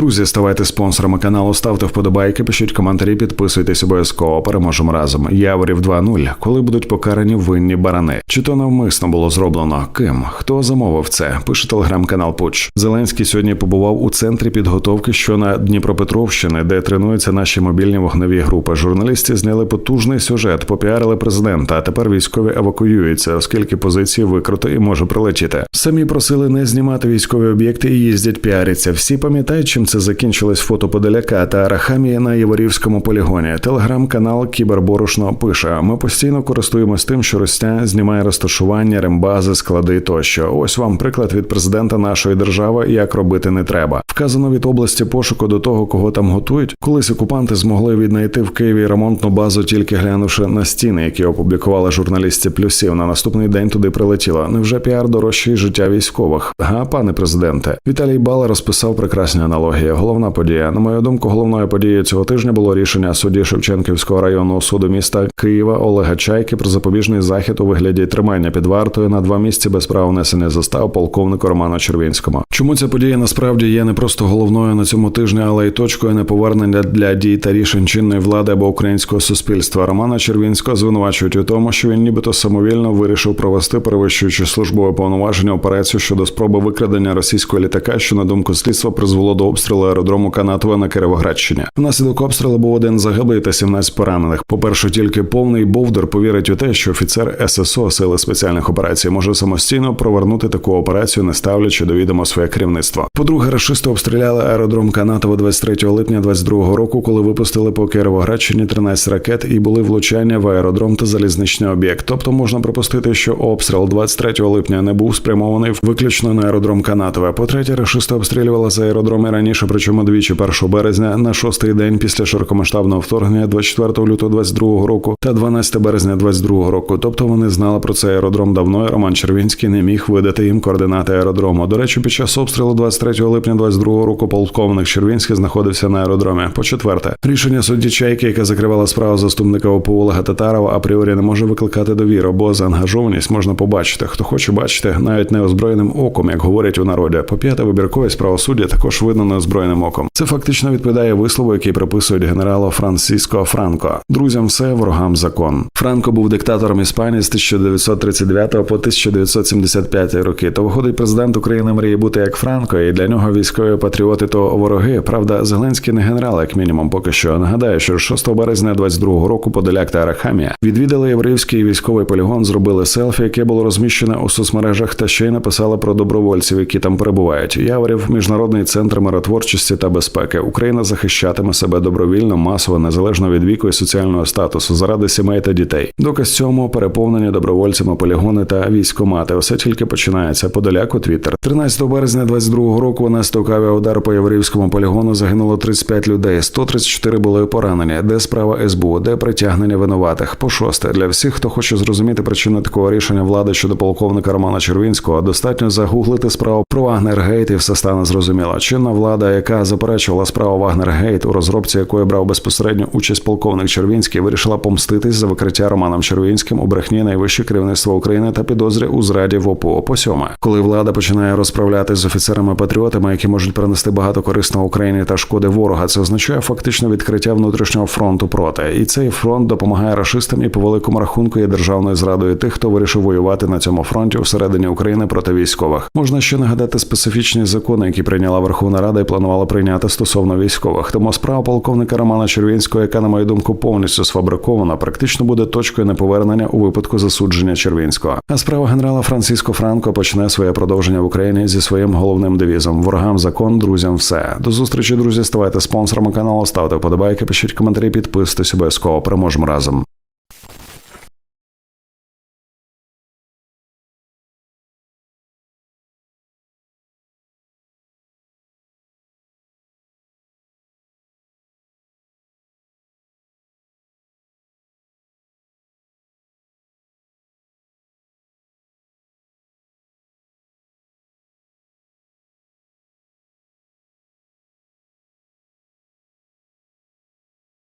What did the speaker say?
Друзі, ставайте спонсорами каналу, ставте вподобайки, пишіть коментарі, підписуйтесь обов'язково. Переможемо разом. Яворів 2.0. Коли будуть покарані винні барани? Чи то навмисно було зроблено? Ким? Хто замовив це? Пише телеграм-канал Пуч. Зеленський сьогодні побував у центрі підготовки, що на Дніпропетровщини, де тренуються наші мобільні вогневі групи. Журналісти зняли потужний сюжет, попіарили президента. А тепер військові евакуюються, оскільки позиції викруто і може прилетіти. Самі просили не знімати військові об'єкти і їздять піаряться. Всі пам'ятають, чим це закінчилось фото Подоляка та Арахамії на Яворівському полігоні. Телеграм-канал Кіберборошно пише: ми постійно користуємось тим, що Ростя знімає розташування, рембази, склади тощо. Ось вам приклад від президента нашої держави, як робити не треба. Вказано від області пошуку до того, кого там готують. Колись окупанти змогли віднайти в Києві ремонтну базу, тільки глянувши на стіни, які опублікували журналісти плюсів. На наступний день туди прилетіло. Невже піар дорожчий життя військових? Га, пане президенте, Віталій Бала розписав прекрасні аналогії. Головна подія. На мою думку, головною подією цього тижня було рішення судді Шевченківського районного суду міста Києва Олега Чайки про запобіжний захід у вигляді тримання під вартою на два місяці без права внесення застав полковнику Роману Червінському. Чому ця подія насправді є не просто головною на цьому тижні, але й точкою неповернення для дій та рішень чинної влади або українського суспільства. Романа Червінського звинувачують у тому, що він нібито самовільно вирішив провести перевищуючи службове повноваження операцію щодо спроби викрадення російського літака, що на думку слідства призвело до обстрілу аеродрому Канатова на Кировоградщині. Внаслідок обстрілу був один загиблий та 17 поранених. По перше, тільки повний бовдер повірить у те, що офіцер ССО сили спеціальних операцій може самостійно провернути таку операцію, не ставлячи до відома своє керівництво. По-друге, рашисти обстріляли аеродром Канатова 23 липня 22 року, коли випустили по Кировоградщині 13 ракет і були влучання в аеродром та залізничний об'єкт. Тобто можна припустити, що обстріл 23 липня не був спрямований виключно на аеродром Канатова. По третє, рашисти обстрілювали з аеродроми раніше, причому двічі 1 березня на шостий день після широкомасштабного вторгнення 24 лютого 22 року та 12 березня 22 року. Тобто вони знали про цей аеродром давно. і Роман Червінський не міг видати їм координати аеродрому. До речі, під час обстрілу 23 липня 22 року полковник Червінський знаходився на аеродромі. По четверте, рішення судді Чайки, яка закривала справу заступника ОПУ Олега Татарова, апріорі не може викликати довіру, бо заангажованість можна побачити. Хто хоче бачити, навіть неозброєним оком, як говорять у народі. По п'яте вибірковість правосуддя також видно неозброєним оком. Це фактично відповідає вислову, який приписують генералу Франциско Франко. Друзям все ворогам закон. Франко був диктатором Іспанії з 1939 по 1975 роки. То виходить, президент України мріє бути як Франко, і для нього військові патріоти то вороги. Правда, Зеленський не генерал, як мінімум, поки що. Нагадаю, що 6 березня 22 року Подоляк та Арахамія відвідали єврейський військовий полігон, зробили селфі, яке було розміщене у соцмережах, та ще й написали про добровольців, які там перебувають. Яворів міжнародний центр миротворчості та безпеки. Україна захищатиме себе добровільно, масово, незалежно від віку і соціального статусу, заради сімей та дітей. Доказ цьому переповнені добровольцями полігони та військомати. Усе тільки починається. Подоляк у Твіттер. 13 березня 22 року внаслідок авіаудару по єврейському полігону загинуло 35 людей, 134 були поранені. Де справа СБУ, де притягнення винуватих? По шосте для всіх, хто хоче зрозуміти причини такого рішення влади щодо полковника Романа Червінського, достатньо загуглити справу про Вагнергейт і все стане зрозуміло. Чинна влада, яка заперечувала справу Вагнергейт, у розробці якої брав безпосередню участь полковник Червінський, вирішила помститись за викриття Романом Червінським у брехні найвище керівництво України та підозрі у зраді в ОПО. По сьоме, коли влада починає розправлятись з офіцерами-патріотами, які можуть принести багато корисного Україні та шкоди ворога, це означає фактично відкриття внутрішнього фронту проти, і цей фронт допомагає рашистам і по великому рахунку є державною зрадою тих, хто вирішив воювати на цьому фронті всередині України проти військових. Можна ще нагадати специфічні закони, які прийняла Верховна Рада планувала прийняти стосовно військових. Тому справа полковника Романа Червінського, яка на мою думку повністю сфабрикована, практично буде точкою неповернення у випадку засудження Червінського. А справа генерала Франциско Франко почне своє продовження в Україні зі своїм головним девізом: ворогам закон, друзям все. До зустрічі, друзі. Ставайте спонсорами каналу, ставте вподобайки, пишіть коментарі, підписуйтесь обов'язково. Переможемо разом.